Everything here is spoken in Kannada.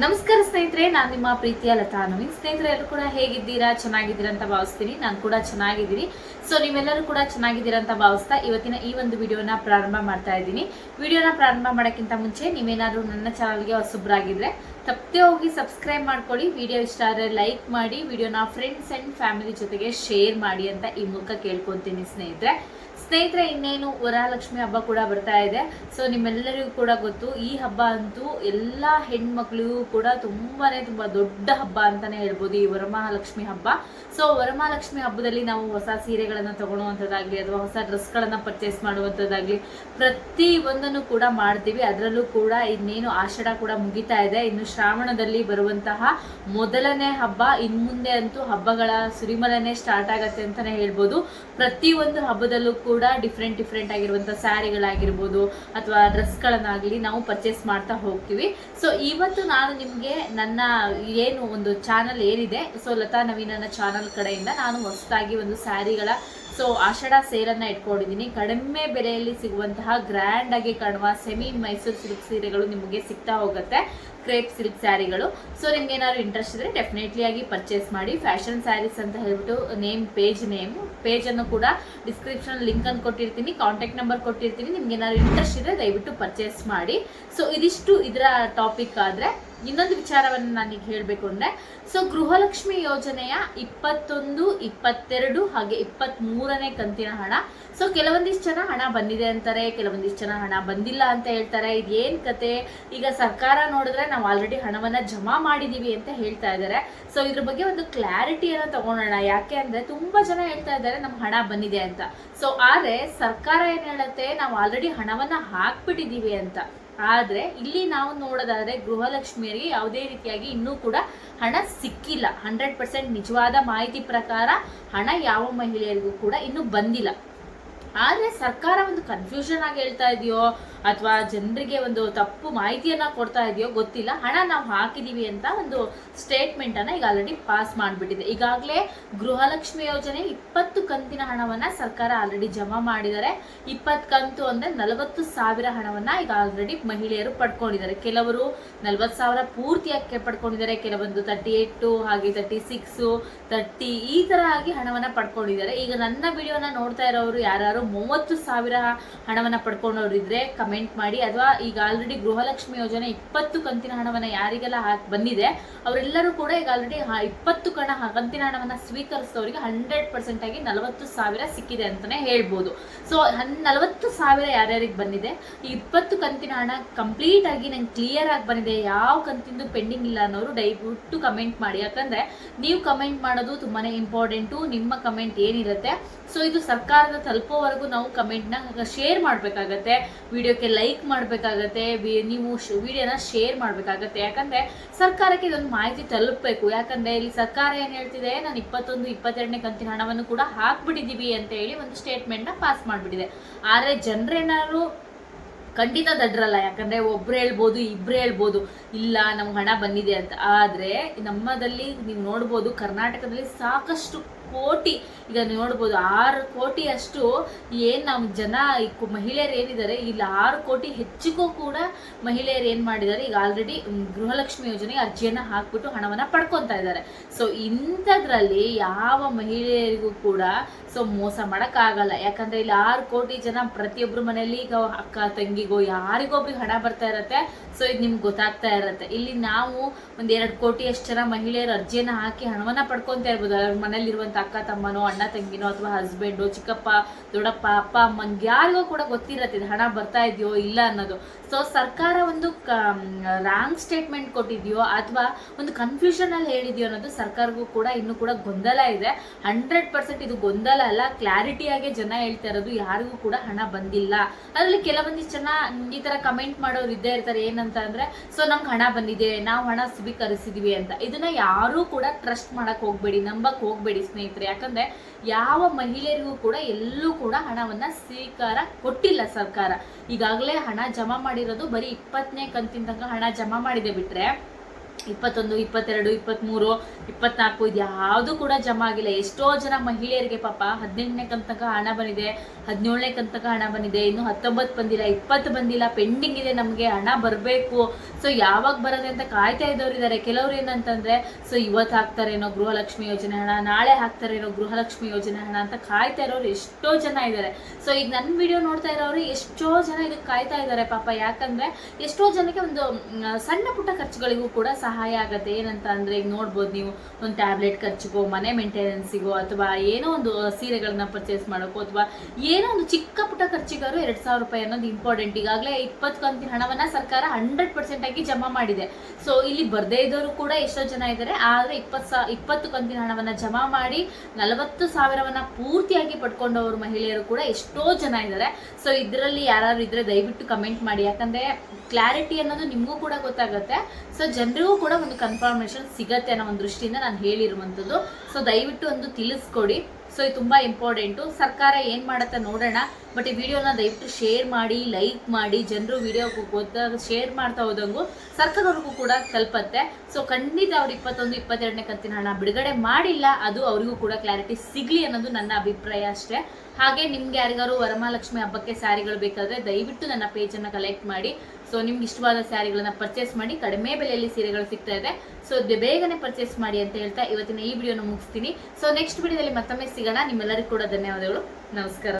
ನಮಸ್ಕಾರ ಸ್ನೇಹಿತರೆ, ನಾನು ನಿಮ್ಮ ಪ್ರೀತಿಯ ಲತಾ ನವೀನ್. ಸ್ನೇಹಿತರೆ, ಎಲ್ಲರೂ ಕೂಡ ಹೇಗಿದ್ದೀರಾ? ಚೆನ್ನಾಗಿದ್ದೀರಾ ಅಂತ ಭಾವಿಸ್ತೀನಿ. ನಾನು ಕೂಡ ಚೆನ್ನಾಗಿದ್ದೀನಿ. ಸೊ ನೀವೆಲ್ಲರೂ ಕೂಡ ಚೆನ್ನಾಗಿದ್ದೀರಾ ಅಂತ ಭಾವಿಸ್ತಾ ಇವತ್ತಿನ ಈ ಒಂದು ವಿಡಿಯೋನ ಪ್ರಾರಂಭ ಮಾಡ್ತಾ ಇದ್ದೀನಿ. ವಿಡಿಯೋನ ಪ್ರಾರಂಭ ಮಾಡೋಕ್ಕಿಂತ ಮುಂಚೆ ನೀವೇನಾದ್ರೂ ನನ್ನ ಚಾನಲ್ಗೆ ಹೊಸಬ್ರಾಗಿದ್ರೆ ತಪ್ಪದೆ ಹೋಗಿ ಸಬ್ಸ್ಕ್ರೈಬ್ ಮಾಡ್ಕೊಳ್ಳಿ. ವಿಡಿಯೋ ಇಷ್ಟ ಆದರೆ ಲೈಕ್ ಮಾಡಿ, ವಿಡಿಯೋನ ಫ್ರೆಂಡ್ಸ್ ಆ್ಯಂಡ್ ಫ್ಯಾಮಿಲಿ ಜೊತೆಗೆ ಶೇರ್ ಮಾಡಿ ಅಂತ ಈ ಮೂಲಕ ಕೇಳ್ಕೊತೀನಿ ಸ್ನೇಹಿತರೆ. ಸ್ನೇಹಿತರೆ, ಇನ್ನೇನು ವರಲಕ್ಷ್ಮಿ ಹಬ್ಬ ಕೂಡ ಬರ್ತಾ ಇದೆ. ಸೊ ನಿಮ್ಮೆಲ್ಲರಿಗೂ ಕೂಡ ಗೊತ್ತು, ಈ ಹಬ್ಬ ಅಂತೂ ಎಲ್ಲ ಹೆಣ್ಮಕ್ಳಿಗೂ ಕೂಡ ತುಂಬಾನೇ ತುಂಬಾ ದೊಡ್ಡ ಹಬ್ಬ ಅಂತಾನೆ ಹೇಳ್ಬೋದು ಈ ವರಮಹಾಲಕ್ಷ್ಮಿ ಹಬ್ಬ. ಸೊ ವರಮಹಾಲಕ್ಷ್ಮಿ ಹಬ್ಬದಲ್ಲಿ ನಾವು ಹೊಸ ಸೀರೆಗಳನ್ನು ತಗೊಳ್ಳುವಂಥದ್ದಾಗ್ಲಿ ಅಥವಾ ಹೊಸ ಡ್ರೆಸ್ಗಳನ್ನು ಪರ್ಚೇಸ್ ಮಾಡುವಂಥದ್ದಾಗ್ಲಿ ಪ್ರತಿ ಒಂದನ್ನು ಕೂಡ ಮಾಡ್ತೀವಿ. ಅದರಲ್ಲೂ ಕೂಡ ಇನ್ನೇನು ಆಷಾಢ ಕೂಡ ಮುಗಿತಾ ಇದೆ. ಇನ್ನು ಶ್ರಾವಣದಲ್ಲಿ ಬರುವಂತಹ ಮೊದಲನೇ ಹಬ್ಬ, ಇನ್ ಮುಂದೆ ಅಂತೂ ಹಬ್ಬಗಳ ಸುರಿಮಲನೆ ಸ್ಟಾರ್ಟ್ ಆಗತ್ತೆ ಅಂತಾನೆ ಹೇಳ್ಬೋದು. ಪ್ರತಿ ಒಂದು ಹಬ್ಬದಲ್ಲೂ ಕೂಡ ಡಿಫ್ರೆಂಟ್ ಡಿಫ್ರೆಂಟ್ ಆಗಿರುವಂಥ ಸ್ಯಾರಿಗಳಾಗಿರ್ಬೋದು ಅಥವಾ ಡ್ರೆಸ್ಗಳನ್ನಾಗಲಿ ನಾವು ಪರ್ಚೇಸ್ ಮಾಡ್ತಾ ಹೋಗ್ತೀವಿ. ಸೊ ಇವತ್ತು ನಾನು ನಿಮಗೆ ನನ್ನ ಏನು ಒಂದು ಚಾನಲ್ ಏನಿದೆ ಸೊ ಲತಾ ನವೀನನ ಚಾನಲ್ ಕಡೆಯಿಂದ ನಾನು ಹೊಸದಾಗಿ ಒಂದು ಸ್ಯಾರಿಗಳ ಸೊ ಆಷಾಢ ಸೇರನ್ನು ಇಟ್ಕೊಂಡಿದ್ದೀನಿ. ಕಡಿಮೆ ಬೆಲೆಯಲ್ಲಿ ಸಿಗುವಂತಹ ಗ್ರ್ಯಾಂಡ್ ಆಗಿ ಕಾಣುವ ಸೆಮಿ ಮೈಸೂರು ಸಿಲ್ಕ್ ಸೀರೆಗಳು ನಿಮಗೆ ಸಿಗ್ತಾ ಹೋಗುತ್ತೆ. Crepe silk ಸ್ಯಾರಿಗಳು. ಸೊ ನಿಮ್ಗೆ ಏನಾದ್ರು ಇಂಟ್ರೆಸ್ಟ್ ಇದ್ರೆ ಡೆಫಿನೆಟ್ಲಿ ಆಗಿ ಪರ್ಚೇಸ್ ಮಾಡಿ. ಫ್ಯಾಷನ್ ಸ್ಯಾರೀಸ್ ಅಂತ ಹೇಳ್ಬಿಟ್ಟು ನೇಮ್ ಪೇಜ್ ನೇಮ್ ಪೇಜ್ ಅನ್ನು ಕೂಡ ಡಿಸ್ಕ್ರಿಪ್ಷನ್ ಲಿಂಕ್ ಅನ್ನು ಕೊಟ್ಟಿರ್ತೀನಿ. ಕಾಂಟ್ಯಾಕ್ಟ್ ನಂಬರ್ ಕೊಟ್ಟಿರ್ತೀನಿ. ನಿಮ್ಗೆ ಏನಾದ್ರು ಇಂಟ್ರೆಸ್ಟ್ ಇದ್ರೆ ದಯವಿಟ್ಟು ಪರ್ಚೇಸ್ ಮಾಡಿ. ಸೊ ಇದಿಷ್ಟು ಇದರ ಟಾಪಿಕ್ ಆದ್ರೆ ಇನ್ನೊಂದು ವಿಚಾರವನ್ನು ನಾನೀಗ ಹೇಳಬೇಕು ಅಂದರೆ ಸೊ ಗೃಹಲಕ್ಷ್ಮಿ ಯೋಜನೆಯ ಇಪ್ಪತ್ತೊಂದು, ಇಪ್ಪತ್ತೆರಡು ಹಾಗೆ ಇಪ್ಪತ್ತ್ ಮೂರನೇ ಕಂತಿನ ಹಣ. ಸೊ ಕೆಲವೊಂದಿಷ್ಟು ಜನ ಹಣ ಬಂದಿದೆ ಅಂತಾರೆ, ಕೆಲವೊಂದಿಷ್ಟು ಜನ ಹಣ ಬಂದಿಲ್ಲ ಅಂತ ಹೇಳ್ತಾರೆ. ಇದೇನು ಕತೆ? ಈಗ ಸರ್ಕಾರ ನೋಡಿದ್ರೆ ನಾವು ಆಲ್ರೆಡಿ ಹಣವನ್ನು ಜಮಾ ಮಾಡಿದ್ದೀವಿ ಅಂತ ಹೇಳ್ತಾ ಇದ್ದಾರೆ ಸೊ ಇದ್ರ ಬಗ್ಗೆ ಒಂದು ಕ್ಲಾರಿಟಿಯನ್ನು ತಗೊಳ್ಳೋಣ ಯಾಕೆ ಅಂದರೆ ತುಂಬ ಜನ ಹೇಳ್ತಾ ಇದ್ದಾರೆ ನಮ್ಮ ಹಣ ಬಂದಿದೆ ಅಂತ. ಸೊ ಆದರೆ ಸರ್ಕಾರ ಏನು ಹೇಳುತ್ತೆ? ನಾವು ಆಲ್ರೆಡಿ ಹಣವನ್ನು ಹಾಕ್ಬಿಟ್ಟಿದ್ದೀವಿ ಅಂತ. ಆದ್ರೆ ಇಲ್ಲಿ ನಾವು ನೋಡೋದಾದ್ರೆ ಗೃಹಲಕ್ಷ್ಮಿಯರಿಗೆ ಯಾವುದೇ ರೀತಿಯಾಗಿ ಇನ್ನೂ ಕೂಡ ಹಣ ಸಿಕ್ಕಿಲ್ಲ. ಹಂಡ್ರೆಡ್ ಪರ್ಸೆಂಟ್ ನಿಜವಾದ ಮಾಹಿತಿ ಪ್ರಕಾರ ಹಣ ಯಾವ ಮಹಿಳೆಯರಿಗೂ ಕೂಡ ಇನ್ನೂ ಬಂದಿಲ್ಲ. ಆದ್ರೆ ಸರ್ಕಾರ ಒಂದು ಕನ್ಫ್ಯೂಷನ್ ಆಗಿ ಹೇಳ್ತಾ ಇದೆಯೋ ಅಥವಾ ಜನರಿಗೆ ಒಂದು ತಪ್ಪು ಮಾಹಿತಿಯನ್ನ ಕೊಡ್ತಾ ಇದೆಯೋ ಗೊತ್ತಿಲ್ಲ, ಹಣ ನಾವು ಹಾಕಿದೀವಿ ಅಂತ ಒಂದು ಸ್ಟೇಟ್ಮೆಂಟ್ ಅನ್ನ ಈಗ ಆಲ್ರೆಡಿ ಪಾಸ್ ಮಾಡಿಬಿಟ್ಟಿದೆ. ಈಗಾಗಲೇ ಗೃಹಲಕ್ಷ್ಮಿ ಯೋಜನೆ ಇಪ್ಪತ್ತು ಕಂತಿನ ಹಣವನ್ನ ಸರ್ಕಾರ ಆಲ್ರೆಡಿ ಜಮಾ ಮಾಡಿದ್ದಾರೆ. ಇಪ್ಪತ್ತು ಕಂತು ಅಂದ್ರೆ ನಲವತ್ತು ಸಾವಿರ ಹಣವನ್ನ ಈಗ ಆಲ್ರೆಡಿ ಮಹಿಳೆಯರು ಪಡ್ಕೊಂಡಿದ್ದಾರೆ. ಕೆಲವರು ನಲವತ್ತು ಸಾವಿರ ಪೂರ್ತಿಯಾಗಿ ಪಡ್ಕೊಂಡಿದ್ದಾರೆ, ಕೆಲವೊಂದು ತರ್ಟಿ ಏಟು ಹಾಗೆ ತರ್ಟಿ ಸಿಕ್ಸು ತರ್ಟಿ ಈ ಥರ ಆಗಿ ಹಣವನ್ನ ಪಡ್ಕೊಂಡಿದ್ದಾರೆ. ಈಗ ನನ್ನ ವಿಡಿಯೋನ ನೋಡ್ತಾ ಇರೋರು ಯಾರು ಮೂವತ್ತು ಸಾವಿರ ಹಣವನ್ನ ಪಡ್ಕೊಂಡವ್ರು ಇದ್ರೆ ಕಮೆಂಟ್ ಮಾಡಿ. ಅಥವಾ ಈಗ ಆಲ್ರೆಡಿ ಗೃಹಲಕ್ಷ್ಮಿ ಯೋಜನೆ ಇಪ್ಪತ್ತು ಕಂತಿನ ಹಣವನ್ನ ಯಾರಿಗೆಲ್ಲ ಹಾಕಿ ಬಂದಿದೆ, ಅವರೆಲ್ಲರೂ ಕೂಡ ಈಗ ಆಲ್ರೆಡಿ ಇಪ್ಪತ್ತು ಕಣ ಕಂತಿನ ಹಣವನ್ನ ಸ್ವೀಕರಿಸಿದವರಿಗೆ ಹಂಡ್ರೆಡ್ ಪರ್ಸೆಂಟ್ ಆಗಿ ನಲವತ್ತು ಸಾವಿರ ಸಿಕ್ಕಿದೆ ಅಂತಾನೆ ಹೇಳ್ಬೋದು. ಸೊ ಹನ್ ನಲವತ್ತು ಸಾವಿರ ಯಾರ್ಯಾರಿಗೆ ಬಂದಿದೆ? ಈ ಇಪ್ಪತ್ತು ಕಂತಿನ ಹಣ ಕಂಪ್ಲೀಟ್ ಆಗಿ ನಂಗೆ ಕ್ಲಿಯರ್ ಆಗಿ ಬಂದಿದೆ. ಯಾವ ಕಂತಿಂದು ಪೆಂಡಿಂಗ್ ಇಲ್ಲ ಅನ್ನೋರು ದಯವಿಟ್ಟು ಕಮೆಂಟ್ ಮಾಡಿ. ಯಾಕಂದ್ರೆ ನೀವು ಕಮೆಂಟ್ ಮಾಡೋದು ತುಂಬಾ ಇಂಪಾರ್ಟೆಂಟು ನಿಮ್ಮ ಕಮೆಂಟ್ ಏನಿರುತ್ತೆ. ಸೊ ಇದು ಸರ್ಕಾರದ ತಲುಪೋವರೆಗೂ ನಾವು ಕಮೆಂಟ್ನ ಶೇರ್ ಮಾಡಬೇಕಾಗತ್ತೆ. ವಿಡಿಯೋಕ್ಕೆ ಲೈಕ್ ಮಾಡಬೇಕಾಗತ್ತೆ ನೀವು ವಿಡಿಯೋನ ಶೇರ್ ಮಾಡಬೇಕಾಗತ್ತೆ. ಯಾಕಂದರೆ ಸರ್ಕಾರಕ್ಕೆ ಇದೊಂದು ಮಾಹಿತಿ ತಲುಪಬೇಕು. ಯಾಕಂದರೆ ಇಲ್ಲಿ ಸರ್ಕಾರ ಏನು ಹೇಳ್ತಿದೆ, ನಾನು ಇಪ್ಪತ್ತೊಂದು, ಇಪ್ಪತ್ತೆರಡನೇ ಕಂತಿನ ಹಣವನ್ನು ಕೂಡ ಹಾಕ್ಬಿಟ್ಟಿದ್ದೀವಿ ಅಂತ ಹೇಳಿ ಒಂದು ಸ್ಟೇಟ್ಮೆಂಟ್ನ ಪಾಸ್ ಮಾಡಿಬಿಟ್ಟಿದೆ. ಆದರೆ ಜನರೇನಾದ್ರು ಖಂಡಿತ ದಡ್ರಲ್ಲ. ಯಾಕಂದರೆ ಒಬ್ರು ಹೇಳ್ಬೋದು, ಇಬ್ರು ಹೇಳ್ಬೋದು, ಇಲ್ಲ, ನಮ್ಗೆ ಹಣ ಬಂದಿದೆ ಅಂತ. ಆದರೆ ನಮ್ಮದಲ್ಲಿ ನೀವು ನೋಡ್ಬೋದು, ಕರ್ನಾಟಕದಲ್ಲಿ ಸಾಕಷ್ಟು ಕೋಟಿ, ಈಗ ನೋಡ್ಬೋದು ಆರು ಕೋಟಿ ಅಷ್ಟು ಏನು ನಮ್ಮ ಜನ ಮಹಿಳೆಯರು ಏನಿದ್ದಾರೆ, ಇಲ್ಲಿ ಆರು ಕೋಟಿ ಹೆಚ್ಚಿಗೂ ಕೂಡ ಮಹಿಳೆಯರು ಏನು ಮಾಡಿದ್ದಾರೆ, ಈಗ ಆಲ್ರೆಡಿ ಗೃಹಲಕ್ಷ್ಮಿ ಯೋಜನೆಗೆ ಅರ್ಜಿಯನ್ನು ಹಾಕ್ಬಿಟ್ಟು ಹಣವನ್ನು ಪಡ್ಕೊತಾ ಇದ್ದಾರೆ. ಸೊ ಇಂಥದ್ರಲ್ಲಿ ಯಾವ ಮಹಿಳೆಯರಿಗೂ ಕೂಡ ಸೊ ಮೋಸ ಮಾಡೋಕ್ಕಾಗಲ್ಲ. ಯಾಕಂದರೆ ಇಲ್ಲಿ ಆರು ಕೋಟಿ ಜನ ಪ್ರತಿಯೊಬ್ಬರ ಮನೆಯಲ್ಲಿ ಈಗ ಅಕ್ಕ ತಂಗಿಗೋ ಯಾರಿಗೊಬ್ರಿಗೆ ಹಣ ಬರ್ತಾ ಇರತ್ತೆ. ಸೊ ಇದು ನಿಮ್ಗೆ ಗೊತ್ತಾಗ್ತಾ ಇರತ್ತೆ. ಇಲ್ಲಿ ನಾವು ಒಂದು ಎರಡು ಕೋಟಿ ಅಷ್ಟು ಜನ ಮಹಿಳೆಯರು ಅರ್ಜಿಯನ್ನು ಹಾಕಿ ಹಣವನ್ನು ಪಡ್ಕೊತಾ ಇರ್ಬೋದು. ಅವ್ರ ಮನೇಲಿರುವಂತ ಅಕ್ಕ ತಮ್ಮನೋ, ಅಣ್ಣ ತಂಗಿನೋ ಅಥವಾ ಹಸ್ಬೆಂಡು ಚಿಕ್ಕಪ್ಪ, ದೊಡ್ಡಪ್ಪ, ಅಪ್ಪ ಅಮ್ಮಂಗೆ ಯಾರಿಗೋ ಕೂಡ ಗೊತ್ತಿರತ್ತೆ ಇದು ಹಣ ಬರ್ತಾ ಇದೆಯೋ ಇಲ್ಲ ಅನ್ನೋದು. ಸೊ ಸರ್ಕಾರ ಒಂದು ರಾಂಗ್ ಸ್ಟೇಟ್ಮೆಂಟ್ ಕೊಟ್ಟಿದ್ಯೋ ಅಥವಾ ಒಂದು ಕನ್ಫ್ಯೂಷನ್ ಅಲ್ಲಿ ಹೇಳಿದ್ಯೋ ಅನ್ನೋದು ಸರ್ಕಾರಗೂ ಕೂಡ ಇನ್ನೂ ಕೂಡ ಗೊಂದಲ ಇದೆ. ಹಂಡ್ರೆಡ್ ಪರ್ಸೆಂಟ್ ಇದು ಗೊಂದಲ ಅಲ್ಲ. ಕ್ಲಾರಿಟಿಯಾಗಿ ಜನ ಹೇಳ್ತಾ ಇರೋದು, ಯಾರಿಗೂ ಕೂಡ ಹಣ ಬಂದಿಲ್ಲ. ಅದರಲ್ಲಿ ಕೆಲವೊಂದಿಷ್ಟು ಜನ ಈ ತರ ಕಮೆಂಟ್ ಮಾಡೋರು ಇದ್ದೇ ಇರ್ತಾರೆ. ಏನಂತ ಅಂದ್ರೆ ಸೊ ನಮ್ಗೆ ಹಣ ಬಂದಿದೆ, ನಾವು ಹಣ ಸ್ವೀಕರಿಸಿದೀವಿ ಅಂತ. ಇದನ್ನ ಯಾರೂ ಕೂಡ ಟ್ರಸ್ಟ್ ಮಾಡಕ್ ಹೋಗ್ಬೇಡಿ, ನಂಬಕ್ ಹೋಗ್ಬೇಡಿ ಸ್ನೇಹಿತರೆ. ಯಾಕಂದ್ರೆ ಯಾವ ಮಹಿಳೆಯರಿಗೂ ಕೂಡ ಎಲ್ಲೂ ಕೂಡ ಹಣವನ್ನ ಸ್ವೀಕಾರ ಕೊಟ್ಟಿಲ್ಲ ಸರ್ಕಾರ. ಈಗಾಗಲೇ ಹಣ ಜಮಾ ಮಾಡಿರೋದು ಬರೀ ಇಪ್ಪತ್ತನೇ ಕಂತಿನ ತನಕ ಹಣ ಜಮಾ ಮಾಡಿದೆ ಬಿಟ್ರೆ, ಇಪ್ಪತ್ತೊಂದು, ಇಪ್ಪತ್ತೆರಡು ಇಪ್ಪತ್ತ್ಮೂರು ಇಪ್ಪತ್ನಾಲ್ಕು ಇದು ಯಾವುದು ಕೂಡ ಜಮಾ ಆಗಿಲ್ಲ. ಎಷ್ಟೋ ಜನ ಮಹಿಳೆಯರಿಗೆ ಪಾಪ ಹದಿನೆಂಟನೇ ಕಂತಕ ಹಣ ಬಂದಿದೆ, ಹದಿನೇಳನೇ ಕಂತಕ ಹಣ ಬಂದಿದೆ, ಇನ್ನು ಹತ್ತೊಂಬತ್ತು ಬಂದಿಲ್ಲ, ಇಪ್ಪತ್ತು ಬಂದಿಲ್ಲ, ಪೆಂಡಿಂಗ್ ಇದೆ ನಮಗೆ, ಹಣ ಬರಬೇಕು. ಸೊ ಯಾವಾಗ ಬರುತ್ತೆ ಅಂತ ಕಾಯ್ತಾ ಇದ್ದವ್ರು ಇದ್ದಾರೆ ಕೆಲವ್ರು ಏನಂತಂದ್ರೆ ಸೊ ಇವತ್ತು ಹಾಕ್ತಾರೇನೋ ಗೃಹಲಕ್ಷ್ಮಿ ಯೋಜನೆ ಹಣ, ನಾಳೆ ಹಾಕ್ತಾರೇನೋ ಗೃಹಲಕ್ಷ್ಮಿ ಯೋಜನೆ ಹಣ ಅಂತ ಕಾಯ್ತಾ ಇರೋರು ಎಷ್ಟೋ ಜನ ಇದ್ದಾರೆ ಸೊ ಈಗ ನನ್ನ ವಿಡಿಯೋ ನೋಡ್ತಾ ಇರೋರು ಎಷ್ಟೋ ಜನ ಇದಕ್ಕೆ ಕಾಯ್ತಾ ಇದ್ದಾರೆ ಪಾಪ ಯಾಕಂದ್ರೆ, ಎಷ್ಟೋ ಜನಕ್ಕೆ ಒಂದು ಸಣ್ಣ ಪುಟ್ಟ ಖರ್ಚುಗಳಿಗೂ ಕೂಡ ಸಹಾಯ ಆಗುತ್ತೆ. ಏನಂತ ಅಂದ್ರೆ, ಈಗ ನೋಡ್ಬೋದು ನೀವು, ಒಂದು ಟ್ಯಾಬ್ಲೆಟ್ ಖರ್ಚಿಗೋ, ಮನೆ ಮೇಂಟೆನೆನ್ಸಿಗೋ, ಅಥವಾ ಏನೋ ಒಂದು ಸೀರೆಗಳನ್ನ ಪರ್ಚೇಸ್ ಮಾಡೋಕ್ಕೋ ಅಥವಾ ಏನೋ ಒಂದು ಚಿಕ್ಕ ಪುಟ್ಟ ಖರ್ಚಿಗಾರು ಎರಡು ಸಾವಿರ ರೂಪಾಯಿ ಅನ್ನೋದು ಇಂಪಾರ್ಟೆಂಟ್ ಈಗಾಗಲೇ ಇಪ್ಪತ್ತು ಕಂತಿನ ಹಣವನ್ನ ಸರ್ಕಾರ ಹಂಡ್ರೆಡ್ ಪರ್ಸೆಂಟ್ ಆಗಿ ಜಮಾ ಮಾಡಿದೆ. ಸೊ ಇಲ್ಲಿ ಬರ್ದೇ ಇದ್ದವರು ಕೂಡ ಎಷ್ಟೋ ಜನ ಇದ್ದಾರೆ. ಆದರೆ ಇಪ್ಪತ್ತು ಸಾ, ಇಪ್ಪತ್ತು ಕಂತಿನ ಹಣವನ್ನ ಜಮಾ ಮಾಡಿ ನಲವತ್ತು ಸಾವಿರವನ್ನು ಪೂರ್ತಿಯಾಗಿ ಪಡ್ಕೊಂಡವರು ಮಹಿಳೆಯರು ಕೂಡ ಎಷ್ಟೋ ಜನ ಇದ್ದಾರೆ. ಸೊ ಇದರಲ್ಲಿ ಯಾರು ಇದ್ರೆ ದಯವಿಟ್ಟು ಕಮೆಂಟ್ ಮಾಡಿ. ಯಾಕಂದ್ರೆ ಕ್ಲಾರಿಟಿ ಅನ್ನೋದು ನಿಮಗೂ ಕೂಡ ಗೊತ್ತಾಗುತ್ತೆ. ಸೊ ಜನರಿಗೂ ಕೂಡ ಒಂದು ಕನ್ಫರ್ಮೇಷನ್ ಸಿಗತ್ತೆ ಅನ್ನೋ ಒಂದು ದೃಷ್ಟಿಯಿಂದ ನಾನು ಹೇಳಿರುವಂಥದ್ದು. ಸೊ ದಯವಿಟ್ಟು ಒಂದು ತಿಳಿಸ್ಕೊಡಿ. ಸೊ ಇದು ತುಂಬಾ ಇಂಪಾರ್ಟೆಂಟು ಸರ್ಕಾರ ಏನು ಮಾಡುತ್ತೆ ನೋಡೋಣ. ಬಟ್ ಈ ವಿಡಿಯೋನ ದಯವಿಟ್ಟು ಶೇರ್ ಮಾಡಿ ಲೈಕ್ ಮಾಡಿ, ಜನರು ವಿಡಿಯೋ ಗೊತ್ತಾಗ ಶೇರ್ ಮಾಡ್ತಾ ಹೋದಂಗು ಸರ್ಕಾರವ್ರಿಗೂ ಕೂಡ ತಲುಪತ್ತೆ. ಸೊ ಖಂಡಿತ ಅವ್ರು ಇಪ್ಪತ್ತೊಂದು, ಇಪ್ಪತ್ತೆರಡನೇ ಕಂತಿನ ಹಣ ಬಿಡುಗಡೆ ಮಾಡಿಲ್ಲ, ಅದು ಅವರಿಗೂ ಕೂಡ ಕ್ಲಾರಿಟಿ ಸಿಗ್ಲಿ ಅನ್ನೋದು ನನ್ನ ಅಭಿಪ್ರಾಯ ಅಷ್ಟೇ. ಹಾಗೆ ನಿಮ್ಗೆ ಯಾರಿಗಾರು ವರಮಹಾಲಕ್ಷ್ಮಿ ಹಬ್ಬಕ್ಕೆ ಸ್ಯಾರಿಗಳು ಬೇಕಾದ್ರೆ ದಯವಿಟ್ಟು ನನ್ನ ಪೇಜನ್ನು ಕಲೆಕ್ಟ್ ಮಾಡಿ. ಸೊ ನಿಮ್ಗೆ ಇಷ್ಟವಾದ ಸ್ಯಾರಿಗಳನ್ನ ಪರ್ಚೇಸ್ ಮಾಡಿ. ಕಡಿಮೆ ಬೆಲೆಯಲ್ಲಿ ಸೀರೆಗಳು ಸಿಗ್ತಾ ಇದೆ. ಸೊ ಬೇಗನೆ ಪರ್ಚೇಸ್ ಮಾಡಿ ಅಂತ ಹೇಳ್ತಾ ಇವತ್ತಿನ ಈ ವಿಡಿಯೋನ ಮುಗಿಸ್ತೀನಿ. ಸೊ ನೆಕ್ಸ್ಟ್ ವಿಡಿಯೋದಲ್ಲಿ ಮತ್ತೊಮ್ಮೆ ಸಿಗೋಣ ನಿಮ್ಮೆಲ್ಲರಿಗೂ ಕೂಡ ಧನ್ಯವಾದಗಳು. ನಮಸ್ಕಾರ.